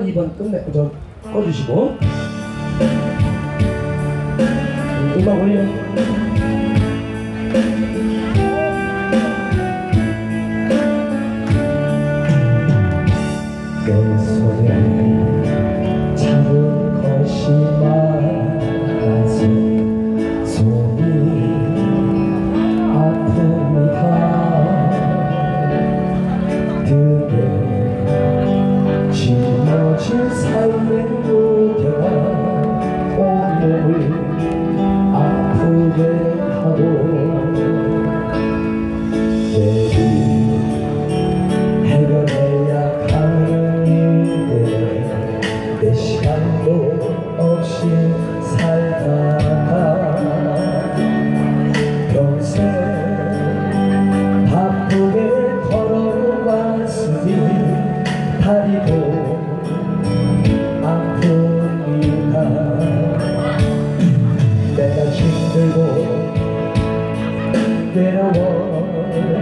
2번 끝내 좀 꺼주시고. 음, 음악 올려.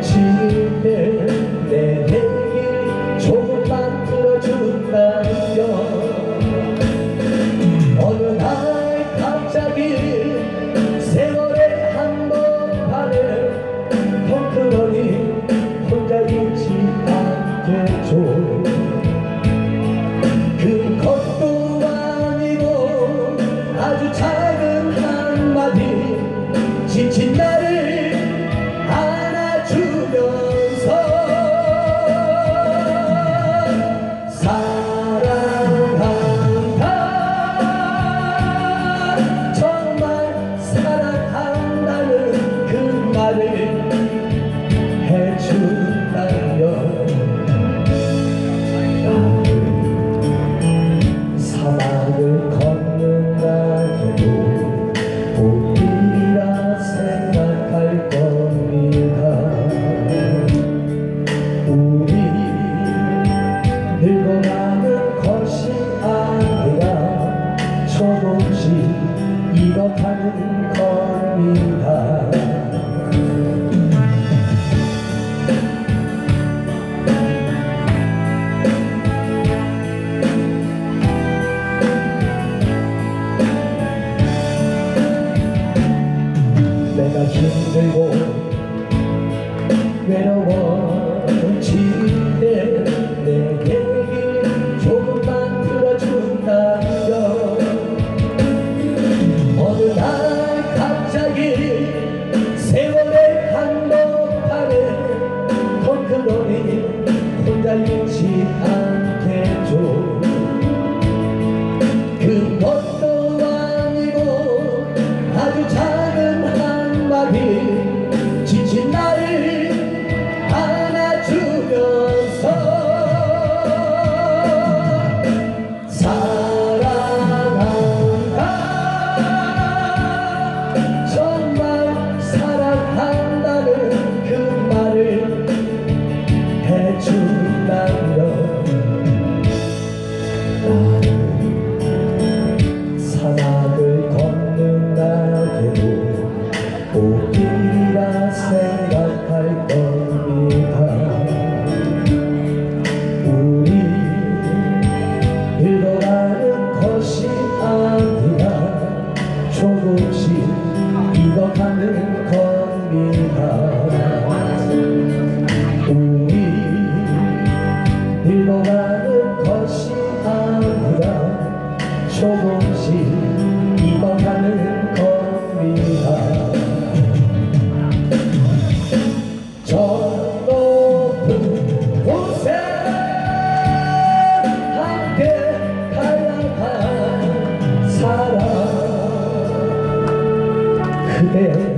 지내 해준다면 나는 사막을 걷는다 해도 우리라 생각할 겁니다 우리 늙어가는 것이 아니라 조금씩 잃어가는 겁니다. 내가 힘들고 외로워 there.